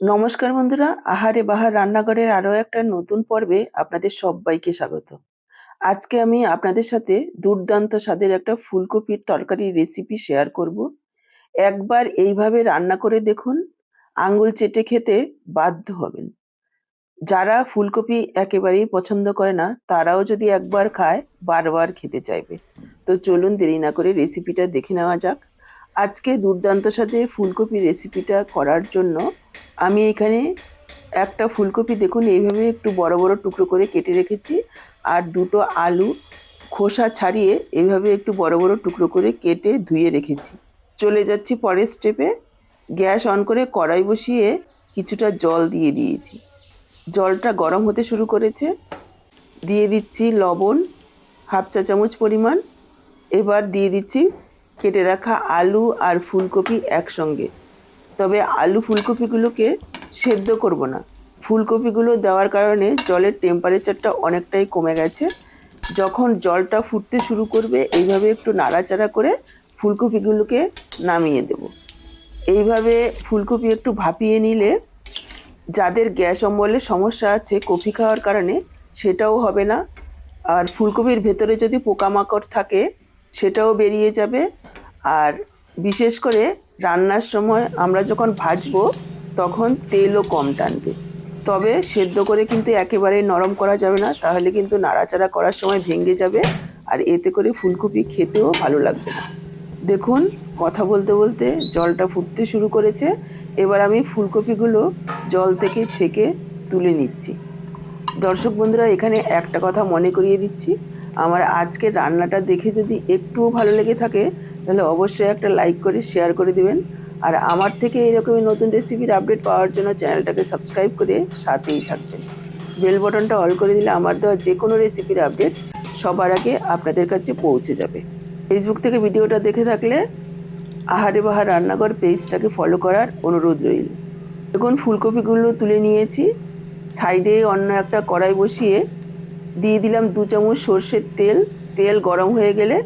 নমস্কার বন্ধুরা, আহারে বাহার রান্নাঘরের আরও একটা নতুন পর্বে আপনাদের সবাইকে স্বাগত। আজকে আমি আপনাদের সাথে দুর্দান্ত স্বাদের একটা ফুলকপির তরকারির রেসিপি শেয়ার করব। একবার এইভাবে রান্না করে দেখুন আঙ্গুল চেটে খেতে বাধ্য হবেন। যারা ফুলকপি একেবারেই পছন্দ করে না, তারাও যদি একবার খায়, বারবার খেতে চাইবে। তো চলুন দেরি না করে রেসিপিটা দেখে নেওয়া যাক। আজকে দুর্দান্ত সাথে ফুলকপির রেসিপিটা করার জন্য আমি এখানে একটা ফুলকপি দেখুন, এইভাবে একটু বড় বড় টুকরো করে কেটে রেখেছি আর দুটো আলু খোসা ছাড়িয়ে এইভাবে একটু বড় বড় টুকরো করে কেটে ধুয়ে রেখেছি। চলে যাচ্ছি পরের স্টেপে গ্যাস অন করে কড়াই বসিয়ে কিছুটা জল দিয়ে দিয়েছি। জলটা গরম হতে শুরু করেছে। দিয়ে দিচ্ছি লবণ, হাফ চা চামচ পরিমাণ। এবার দিয়ে দিচ্ছি কেটে রাখা আলু আর ফুলকপি একসঙ্গে। তবে আলু ফুলকপিগুলোকে সেদ্ধ করব না। ফুলকপিগুলো দেওয়ার কারণে জলের টেম্পারেচারটা অনেকটাই কমে গেছে। যখন জলটা ফুটতে শুরু করবে, এইভাবে একটু নাড়াচাড়া করে ফুলকপিগুলোকে নামিয়ে দেব। এইভাবে ফুলকপি একটু ভাপিয়ে নিলে যাদের গ্যাস অম্বলের সমস্যা আছে, কফি খাওয়ার কারণে সেটাও হবে না। আর ফুলকপির ভেতরে যদি পোকামাকড় থাকে, সেটাও বেরিয়ে যাবে। আর বিশেষ করে রান্নার সময় আমরা যখন ভাজবো, তখন তেলও কম টানবে। তবে সেদ্ধ করে কিন্তু একেবারে নরম করা যাবে না, তাহলে কিন্তু নাড়াচাড়া করার সময় ভেঙে যাবে আর এতে করে ফুলকপি খেতেও ভালো লাগবে না। দেখুন, কথা বলতে বলতে জলটা ফুটতে শুরু করেছে। এবার আমি ফুলকপিগুলো জল থেকে ছেঁকে তুলে নিচ্ছি। দর্শক বন্ধুরা, এখানে একটা কথা মনে করিয়ে দিচ্ছি। আমার আজকের রান্নাটা দেখে যদি একটুও ভালো লেগে থাকে, তাহলে অবশ্যই একটা লাইক করে শেয়ার করে দিবেন। আর আমার থেকে এরকমই নতুন রেসিপির আপডেট পাওয়ার জন্য চ্যানেলটাকে সাবস্ক্রাইব করে সাথেই থাকবেন। বেল বটনটা অল করে দিলে আমার দেওয়া যে কোনো রেসিপির আপডেট সবার আগে আপনাদের কাছে পৌঁছে যাবে। ফেসবুক থেকে ভিডিওটা দেখে থাকলে আহারে বাহার রান্নাঘর পেজটাকে ফলো করার অনুরোধ রইল। দেখুন, ফুলকপিগুলো তুলে নিয়েছি। সাইডে অন্য একটা কড়াই বসিয়ে দিয়ে দিলাম দু চামচ সর্ষের তেল। তেল গরম হয়ে গেলে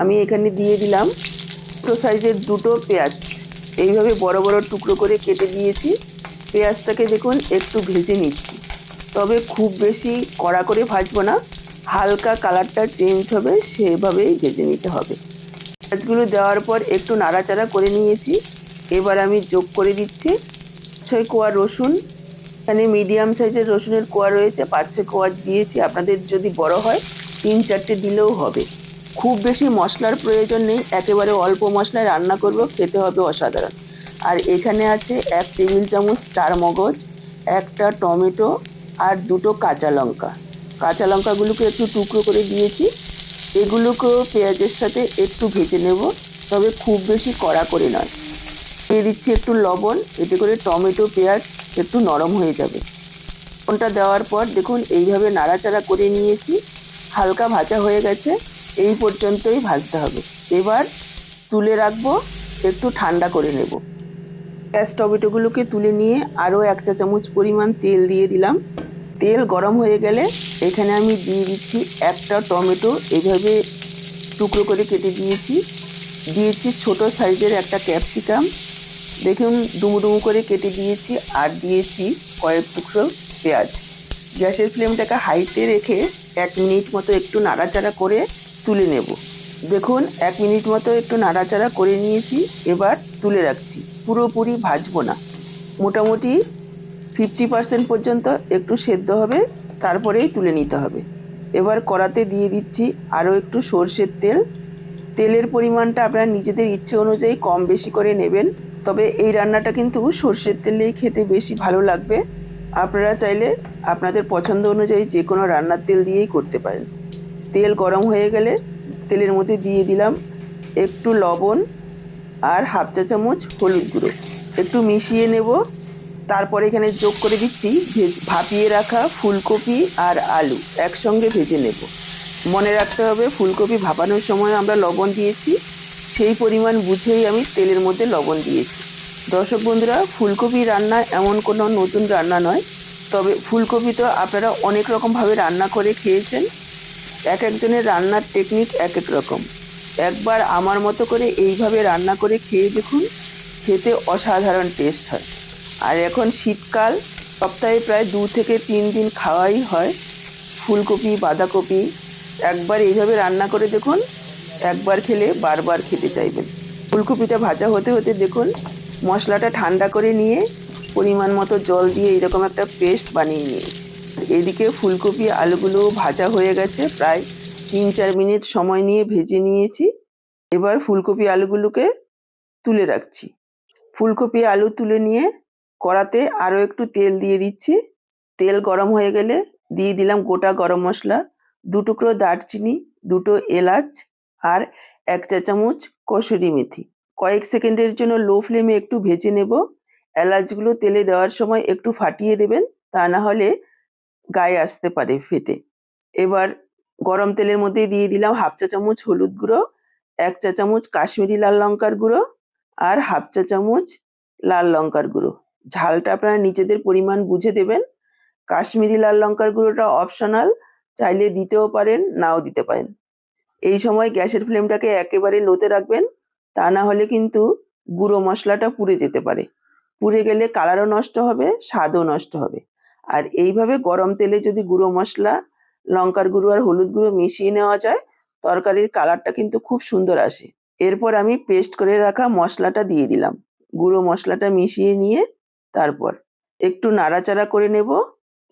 আমি এখানে দিয়ে দিলাম ছোটো সাইজের দুটো পেঁয়াজ। এইভাবে বড় বড় টুকরো করে কেটে দিয়েছি। পেঁয়াজটাকে দেখুন, একটু ভেজে নিচ্ছি। তবে খুব বেশি কড়া করে ভাজবো না। হালকা কালারটা চেঞ্জ হবে, সেভাবেই ভেজে নিতে হবে। পেঁয়াজগুলো দেওয়ার পর একটু নাড়াচাড়া করে নিয়েছি। এবার আমি যোগ করে দিচ্ছি। ছয় কোয়া রসুন। এখানে মিডিয়াম সাইজের রসুনের কোয়া রয়েছে পাঁচ ছয় কোয়া দিয়েছি, আপনাদের যদি বড় হয়, তিন চারটে দিলেও হবে। খুব বেশি মশলার প্রয়োজন নেই, একেবারে অল্প মশলায় রান্না করব, খেতে হবে অসাধারণ। আর এখানে আছে এক টেবিল চামচ চার মগজ, একটা টমেটো, আর দুটো কাঁচা লঙ্কা। কাঁচা লঙ্কাগুলোকে একটু টুকরো করে দিয়েছি। এগুলোকেও পেঁয়াজের সাথে একটু ভেজে নেব, তবে খুব বেশি কড়া করে নয়। দিয়ে দিচ্ছি একটু লবণ, এতে করে টমেটো, পেঁয়াজ একটু নরম হয়ে যাবে। ওটা দেওয়ার পর দেখুন এইভাবে নাড়াচাড়া করে নিয়েছি, হালকা ভাজা হয়ে গেছে, এই পর্যন্তই ভাজতে হবে। এবার তুলে রাখব, একটু ঠান্ডা করে নেব। গ্যাস টমেটোগুলোকে তুলে নিয়ে আরও এক চা চামচ পরিমাণ তেল দিয়ে দিলাম। তেল গরম হয়ে গেলে এখানে আমি দিয়ে দিচ্ছি একটা টমেটো এইভাবে টুকরো করে কেটে দিয়েছি। দিয়েছি ছোট সাইজের একটা ক্যাপসিকাম। দেখুন ডুমু ডুমু করে কেটে দিয়েছি আর দিয়েছি কয়েক টুকরো পেঁয়াজ। গ্যাসের ফ্লেমটাকে হাইতে রেখে এক মিনিট মতো একটু নাড়াচাড়া করে তুলে নেব। দেখুন, এক মিনিট মতো একটু নাড়াচাড়া করে নিয়েছি, এবার তুলে রাখছি। পুরোপুরি ভাজবো না। মোটামুটি ফিফটি পার্সেন্ট পর্যন্ত একটু সেদ্ধ হবে, তারপরেই তুলে নিতে হবে। এবার কড়াতে দিয়ে দিচ্ছি আরও একটু সর্ষের তেল। তেলের পরিমাণটা আপনারা নিজেদের ইচ্ছে অনুযায়ী কম বেশি করে নেবেন। তবে এই রান্নাটা কিন্তু সর্ষের তেলেই খেতে বেশি ভালো লাগবে। আপনারা চাইলে আপনাদের পছন্দ অনুযায়ী যে কোনো রান্নার তেল দিয়েই করতে পারেন। তেল গরম হয়ে গেলে তেলের মধ্যে দিয়ে দিলাম একটু লবণ আর হাফ চা চামচ হলুদ গুঁড়ো। একটু মিশিয়ে নেব। তারপরে এখানে যোগ করে দিচ্ছি ভাপিয়ে রাখা ফুলকপি আর আলু একসঙ্গে ভেজে নেব। মনে রাখতে হবে ফুলকপি ভাপানোর সময় আমরা লবণ দিয়েছি। সেই পরিমাণ বুঝেই আমি তেলের মধ্যে লবণ দিয়েছি। দর্শক বন্ধুরা, ফুলকপি রান্না এমন কোনো নতুন রান্না নয়, তবে ফুলকপি তো আপনারা অনেক রকমভাবে রান্না করে খেয়েছেন। এক একজনের রান্নার টেকনিক এক এক রকম। একবার আমার মতো করে এইভাবে রান্না করে খেয়ে দেখুন, খেতে অসাধারণ টেস্ট হয়। আর এখন শীতকাল, সপ্তাহে প্রায় দু থেকে তিন দিন খাওয়াই হয় ফুলকপি, বাঁধাকপি। একবার এইভাবে রান্না করে দেখুন একবার খেলে বারবার খেতে চাইবেন। ফুলকপিটা ভাজা হতে হতে দেখুন, মশলাটা ঠান্ডা করে নিয়ে পরিমাণ মতো জল দিয়ে এরকম একটা পেস্ট বানিয়ে নিয়েছি। এদিকে ফুলকপি আলুগুলো ভাজা হয়ে গেছে, প্রায় তিন চার মিনিট সময় নিয়ে ভেজে নিয়েছি। এবার ফুলকপি আলুগুলোকে তুলে রাখছি। ফুলকপি আলু তুলে নিয়ে কড়াতে আরও একটু তেল দিয়ে দিচ্ছি। তেল গরম হয়ে গেলে দিয়ে দিলাম গোটা গরম মশলা, দু টুকরো দারচিনি, দুটো এলাচ আর এক চা চামচ কসুরি মেথি। কয়েক সেকেন্ডের জন্য লো ফ্লেমে একটু ভেজে নেব। এলাচগুলো তেলে দেওয়ার সময় একটু ফাটিয়ে দেবেন, তা না হলে গায়ে আসতে পারে ফেটে। এবার গরম তেলের মধ্যে দিয়ে দিলাম হাফ চা চামচ হলুদ গুঁড়ো, এক চা চামচ কাশ্মীরি লাল লঙ্কার গুঁড়ো আর হাফ চা চামচ লাল লঙ্কার গুঁড়ো। ঝালটা আপনারা নিজেদের পরিমাণ বুঝে দেবেন। কাশ্মীরি লাল লঙ্কার গুঁড়োটা অপশনাল, চাইলে দিতেও পারেন, নাও দিতে পারেন। এই সময় গ্যাসের ফ্লেমটাকে একেবারে লোতে রাখবেন, তা না হলে কিন্তু গুঁড়ো মশলাটা পুড়ে যেতে পারে। পুড়ে গেলে কালারও নষ্ট হবে, স্বাদও নষ্ট হবে। আর এইভাবে গরম তেলে যদি গুঁড়ো মশলা, লঙ্কার গুঁড়ো আর হলুদ গুঁড়ো মিশিয়ে নেওয়া যায়, তরকারির কালারটা কিন্তু খুব সুন্দর আসে। এরপর আমি পেস্ট করে রাখা মশলাটা দিয়ে দিলাম। গুঁড়ো মশলাটা মিশিয়ে নিয়ে তারপর একটু নাড়াচাড়া করে নেব।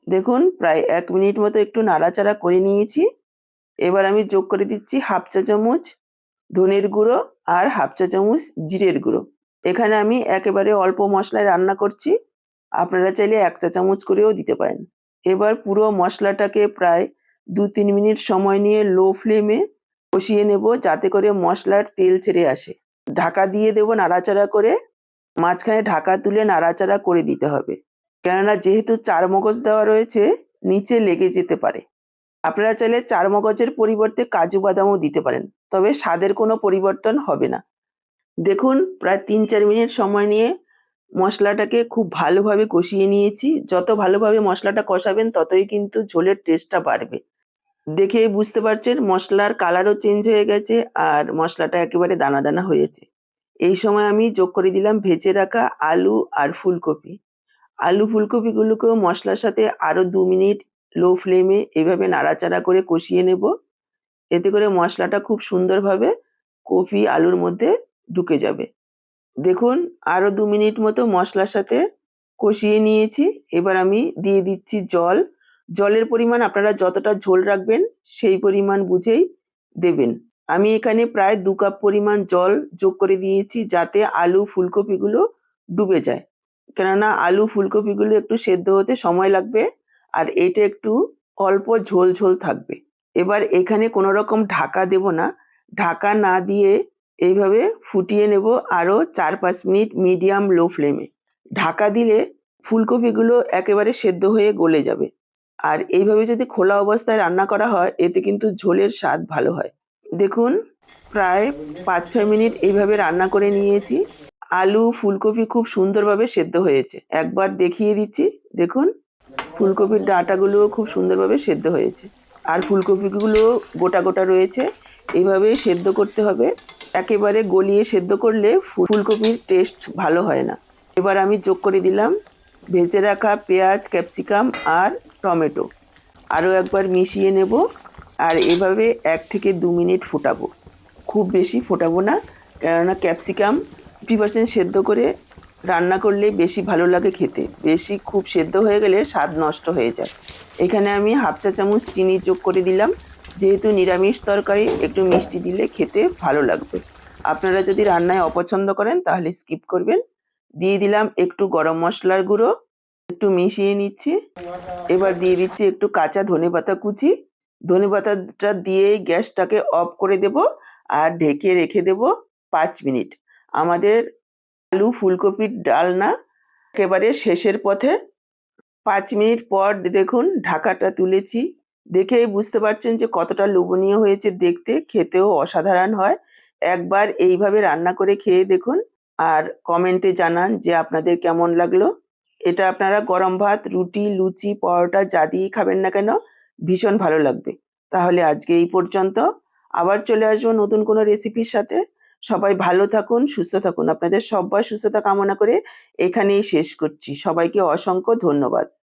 দেখুন, প্রায় এক মিনিট মতো একটু নাড়াচাড়া করে নিয়েছি। এবার আমি যোগ করে দিচ্ছি হাফ চা চামচ ধনের গুঁড়ো আর হাফ চা চামচ জিরের গুঁড়ো। এখানে আমি একেবারে অল্প মশলায় রান্না করছি। আপনারা চাইলে এক চা চামচ করেও দিতে পারেন। এবার পুরো মশলাটাকে প্রায় দু তিন মিনিট সময় নিয়ে লো ফ্লেমে কষিয়ে নেব যাতে করে মশলার তেল ছেড়ে আসে। ঢাকা দিয়ে দেবো নাড়াচাড়া করে। মাঝখানে ঢাকা তুলে নাড়াচাড়া করে দিতে হবে। কেননা যেহেতু চার মগজ দেওয়া রয়েছে, নিচে লেগে যেতে পারে। আপনারা চাইলে চার মগজের পরিবর্তে কাজু বাদামও দিতে পারেন, তবে স্বাদের কোনো পরিবর্তন হবে না। দেখুন, প্রায় তিন চার মিনিট সময় নিয়ে মশলাটাকে খুব ভালোভাবে কষিয়ে নিয়েছি। যত ভালোভাবে মশলাটা কষাবেন, ততই কিন্তু ঝোলের টেস্টটা বাড়বে। দেখে বুঝতে পারছেন, মশলার কালারও চেঞ্জ হয়ে গেছে আর মশলাটা একেবারে দানা দানা হয়েছে। এই সময় আমি যোগ করে দিলাম ভেজে রাখা আলু আর ফুলকপি। আলু ফুলকপিগুলোকেও মশলার সাথে আরও দু মিনিট লো ফ্লেমে এভাবে নাড়াচাড়া করে কষিয়ে নেব। এতে করে মশলাটা খুব সুন্দরভাবে কপি আলুর মধ্যে ঢুকে যাবে। দেখুন, আরও দু মিনিট মতো মশলার সাথে কষিয়ে নিয়েছি। এবার আমি দিয়ে দিচ্ছি জল। জলের পরিমাণ আপনারা যতটা ঝোল রাখবেন সেই পরিমাণ বুঝেই দেবেন। আমি এখানে প্রায় দু কাপ পরিমাণ জল যোগ করে দিয়েছি যাতে আলু ফুলকপিগুলো ডুবে যায়। কেননা আলু ফুলকপিগুলো একটু সেদ্ধ হতে সময় লাগবে। আর এটা একটু অল্প ঝোল ঝোল থাকবে। এবার এখানে কোনো রকম ঢাকা দেব না। ঢাকা না দিয়ে এইভাবে ফুটিয়ে নেব আরও চার পাঁচ মিনিট মিডিয়াম লো ফ্লেমে। ঢাকা দিলে ফুলকপিগুলো একেবারে সেদ্ধ হয়ে গলে যাবে। আর এইভাবে যদি খোলা অবস্থায় রান্না করা হয়, এতে কিন্তু ঝোলের স্বাদ ভালো হয়। দেখুন, প্রায় পাঁচ ছয় মিনিট এইভাবে রান্না করে নিয়েছি। আলু, ফুলকপি খুব সুন্দরভাবে সেদ্ধ হয়েছে। একবার দেখিয়ে দিচ্ছি। দেখুন ফুলকপির ডাঁটাগুলো খুব সুন্দরভাবে সেদ্ধ হয়েছে। আর ফুলকপিগুলো গোটা গোটা রয়েছে। এইভাবে সেদ্ধ করতে হবে। একেবারে গলিয়ে সেদ্ধ করলে ফুলকপির টেস্ট ভালো হয় না। এবার আমি যোগ করে দিলাম ভেজে রাখা পেঁয়াজ, ক্যাপসিকাম আর টমেটো। আরও একবার মিশিয়ে নেব আর এভাবে এক থেকে দু মিনিট ফোটাবো। খুব বেশি ফোটাবো না। কেননা ক্যাপসিকাম ফিফটি পার্সেন্ট সেদ্ধ করে রান্না করলে বেশি ভালো লাগে খেতে। বেশি খুব সেদ্ধ হয়ে গেলে স্বাদ নষ্ট হয়ে যায়। এখানে আমি হাফ চা চামচ চিনি যোগ করে দিলাম। যেহেতু নিরামিষ তরকারি, একটু মিষ্টি দিলে খেতে ভালো লাগবে। আপনারা যদি রান্নায় অপছন্দ করেন, তাহলে স্কিপ করবেন। দিয়ে দিলাম একটু গরম মশলার গুঁড়ো, একটু মিশিয়ে নিচ্ছি। এবার দিয়ে দিচ্ছি একটু কাঁচা ধনেপাতা কুচি। ধনেপাতাটা দিয়ে গ্যাসটাকে অফ করে দেব আর ঢেকে রেখে দেব পাঁচ মিনিট। আমাদের আলু, ফুলকপির ডালনা একেবারে শেষের পথে। পাঁচ মিনিট পর দেখুন ঢাকাটা তুলেছি। দেখেই বুঝতে পারছেন যে কতটা লোভনীয় হয়েছে দেখতে, খেতেও অসাধারণ হয়। একবার এইভাবে রান্না করে খেয়ে দেখুন আর কমেন্টে জানান যে আপনাদের কেমন লাগল। এটা আপনারা গরম ভাত, রুটি, লুচি, পরোটা যা দিয়েই খাবেন না কেন, ভীষণ ভালো লাগবে। তাহলে আজকে এই পর্যন্ত। আবার চলে আসব নতুন কোনো রেসিপির সাথে। সবাই ভালো থাকুন, সুস্থ থাকুন। আপনাদের সবাই সুস্থতা কামনা করে এখানেই শেষ করছি। সবাইকে অসংখ্য ধন্যবাদ।